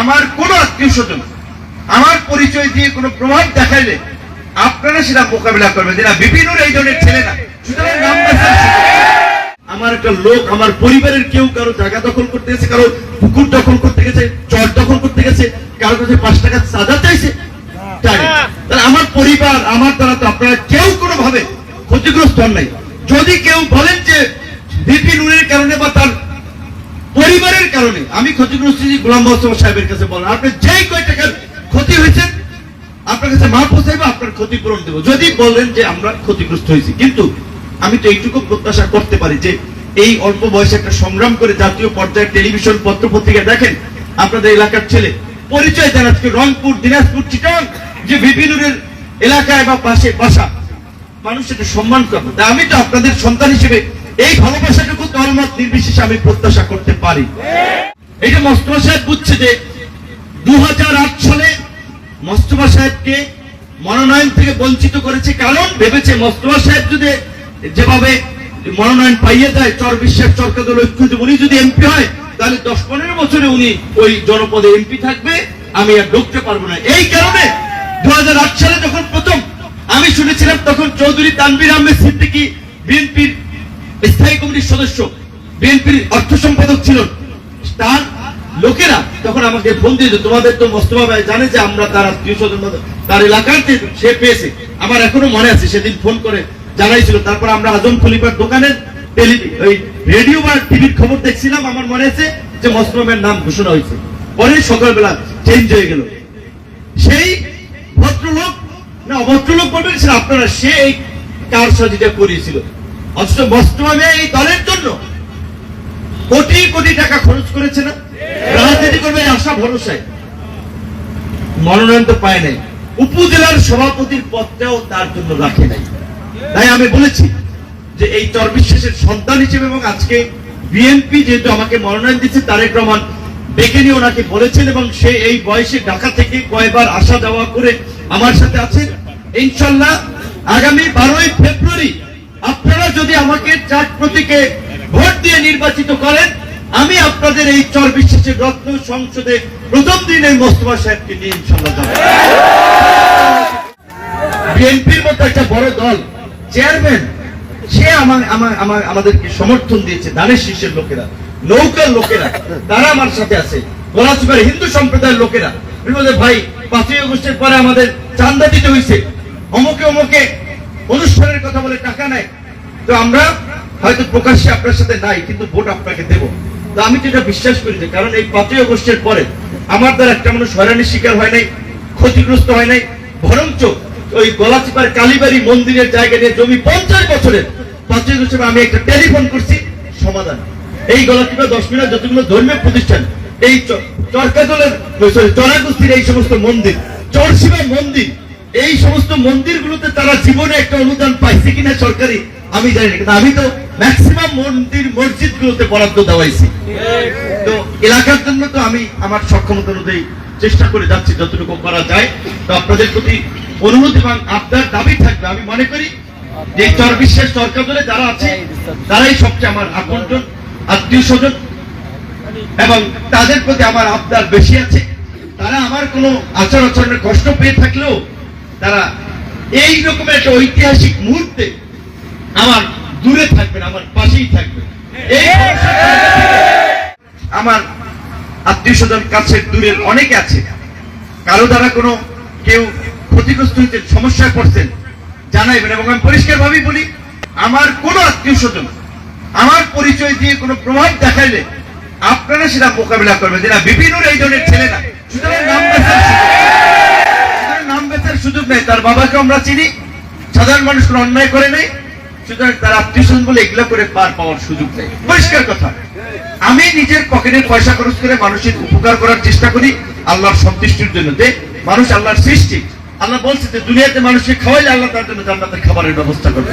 আমার কোনো আত্মীয় স্বজন, আমার পরিচয় দিয়ে কোনো প্রভাব দেখাইলে আপনারা সেটা মোকাবিলা করবেন যে না, বিপিনুর এই ধরনের ছেলে না। আমার একটা লোক, আমার পরিবারের কেউ কারও জায়গা দখল করতে গেছে, কারও পুকুর দখল করতে গেছে চর দখল করতে গেছে, কারও কাছে পাঁচ টাকা সাজা চাইছে আমার পরিবার, আমার দ্বারা তো আপনারা কেউ কোনো ভাবে ক্ষতিগ্রস্ত হন নাই যদি কেউ বলেন যে বিপি নুরের কারণে বা তার পরিবারের কারণে, আমি ক্ষতিগ্রস্ত গোলাম মোস্তফা সাহেবের কাছে বলেন, আপনি যেই কয় টাকার ক্ষতি হয়েছে, আপনার কাছে মা পোষাইবো আপনার ক্ষতিপূরণ দেবো। যদি বলেন যে আমরা ক্ষতিগ্রস্ত হয়েছি, কিন্তু আমি তো এইটুকু প্রত্যাশা করতে পারি যে এই অল্প বয়সে একটা সংগ্রাম করে জাতীয় পর্যায়ে টেলিভিশন পত্র পত্রিকা দেখেন, আপনাদের এলাকার ছেলে। পরিচয় দেন আজকে রংপুর, দিনাজপুর, চিটং, যে বিভিন্নের এলাকায় বা পাশে বাসা। মানুষ এটা সম্মান করবে। আমি তো আপনাদের সন্তান হিসেবে এই ভালোবাসাটুকু দলমত নির্বিশেষে আমি প্রত্যাশা করতে পারি? এই যে মস্তফা সাহেব বুঝছে যে দু সালে মস্তফা সাহেবকে মনোনয়ন থেকে বঞ্চিত করেছে কারণ ভেবেছে মস্তফা সাহেব যদি যেভাবে মনোনয়ন পাইয়ে দেয়, চর বিশ্বাস চরকাদল ঐক্য উনি যদি এমপি হয়, তাহলে দশ পনেরো বছরে উনি ওই জনপদে এমপি থাকবে, আমি আর ঢুকতে পারব না। এই কারণে দু হাজার আট সালে যখন প্রথম আমি শুনেছিলাম, তখন চৌধুরী তানবির আহমেদ সিদ্দিকি বিএনপির স্থায়ী কমিটির সদস্য, বিএনপির অর্থ সম্পাদক ছিল তার লোকেরা তখন আমাকে ফোন দিয়েছে, তোমাদের তো মোস্তফা ভাই জানে যে আমরা তার আত্মীয় স্বজন, তার এলাকার যে সে পেয়েছে। আমার এখনও মনে আছে, সেদিন ফোন করে জানাইছিল। তারপর আমরা আজম খলিফার দোকানের ওই রেডিও বা টিভির খবর দেখছিলাম। আমার মনে আছে যে মোস্তফা নাম ঘোষণা হয়েছে। পরে সকালবেলা চেঞ্জ হয়ে গেল। সেই ভদ্রলোক না অভদ্রলোক বলবেন সেটা আপনারা, সে এই কারসাজিটা করিয়েছিল। অথচ বাস্তবে এই দলের জন্য কোটি কোটি টাকা খরচ করেছে না? রাজনীতি করবে আশা ভরসায়। মনোনয়ন তো পায় নাই। উপজেলার সভাপতির পদটাও তার জন্য রাখে নাই। তাই আমি বলেছি যে এই চরবিশ্বাসের সন্তান হিসেবে এবং আজকে বিএনপি যেহেতু আমাকে মনোনয়ন দিচ্ছে, তারেক রহমান ডেকে নিয়ে ওনাকে বলেছেন এবং সে এই বয়সে ঢাকা থেকে কয়বার আসা যাওয়া করে আমার সাথে আছেন ইনশাল্লাহ আগামী বারোই ফেব্রুয়ারি আপনারা যদি আমাকে চার প্রতীকে ভোট দিয়ে নির্বাচিত করেন, আমি আপনাদের এই চর বিশ্বাসের রত্ন সংসদে প্রথম দিন এই মোস্তফা সাহেবকে নিয়ে ইনশাল্লাহ বিএনপির মতো একটা বড় দল, চেয়ারম্যান, সে আমার আমার আমার, আমাদেরকে সমর্থন দিয়েছে, দানের শীর্ষের লোকেরা, নৌকার লোকেরা, তারা আমার সাথে আছে গোলাচুপার হিন্দু সম্প্রদায়ের লোকেরা। ভাই, পাঁচই আগস্টের পরে আমাদের চান্দা দিতে হয়েছে অমুকে অমুকে, অনুষ্ঠানের কথা বলে টাকা নেয়। তো আমরা হয়তো প্রকাশ্যে আপনার সাথে নাই, কিন্তু ভোট আপনাকে দেব। তো আমি এটা বিশ্বাস করি যে, কারণ এই পাঁচই আগস্টের পরে আমার দ্বারা একটা মানুষ হয়রানির শিকার হয় নাই, ক্ষতিগ্রস্ত হয় নাই, বরঞ্চ ওই গলাচিপার কালীবাড়ি মন্দিরের জায়গা নিয়ে জমি পঞ্চাশ বছরের, পাঁচই আগস্টে আমি একটা টেলিফোন করছি, সমাধান। এই গলাচিপা দশ মিনিট যতগুলো ধর্মীয় প্রতিষ্ঠান, এই চরকাদলের চরাগুস্তির এই সমস্ত মন্দির চরশিবা মন্দির, এই সমস্ত মন্দিরগুলোতে তারা জীবনে একটা অনুদান পাইছে কিনা সরকারি আমি জানি না আমি তো ম্যাক্সিমাম মন্দির মসজিদ গুলোতে বরাদ্দ দেওয়াইছি। তো এলাকার জন্য তো আমি আমার সক্ষমতা অনুযায়ী চেষ্টা করে যাচ্ছি, যতটুকু করা যায়। তো আপনাদের প্রতি অনুরোধ এবং আপনার দাবি থাকবে। আমি মনে করি যে চর বিশ্বাস সরকার দলে যারা আছে, তারাই সবচেয়ে আমার আপনজন আত্মীয় স্বজন। এবং তাদের প্রতি আমার আবদার বেশি আছে। তারা আমার কোনো আচার আচরণের কষ্ট পেয়ে থাকলেও তারা এই রকমের একটা ঐতিহাসিক মুহূর্তে আমার দূরে থাকবেন আমার পাশেই থাকবেন। আমার আত্মীয় স্বজন কাছের দূরের অনেকে আছে। কারও দ্বারা কোনো কেউ ক্ষতিগ্রস্ত হয়েছেন সমস্যায় পড়ছেন জানাইবেন এবং আমি পরিষ্কার ভাবেই বলি আমার কোনো আত্মীয় স্বজন আমার পরিচয় দিয়ে কোনো প্রভাব দেখাইলে আপনারা সেটা মোকাবিলা করবেন। যেটা বিভিন্ন এই ধরনের ছেলে না। সুতরাং নাম বেচার সুযোগ নেই। সুতরাং নাম বেচার সুযোগ নেই। তার বাবাকে আমরা চিনি। সাধারণ মানুষ কোনো অন্যায় করে নেই। সুতরাং তারা টিউশন বলে এগুলা করে পার পাওয়ার সুযোগ নেই পরিষ্কার কথা। আমি নিজের পকেটের পয়সা খরচ করে মানুষের উপকার করার চেষ্টা করি, আল্লাহর সন্তুষ্টির জন্য। যে মানুষ আল্লাহর সৃষ্টি, আল্লাহ বলছে যে দুনিয়াতে মানুষকে খাওয়াইলে আল্লাহ তার জন্য জান্নাতের খাবারের ব্যবস্থা করবে।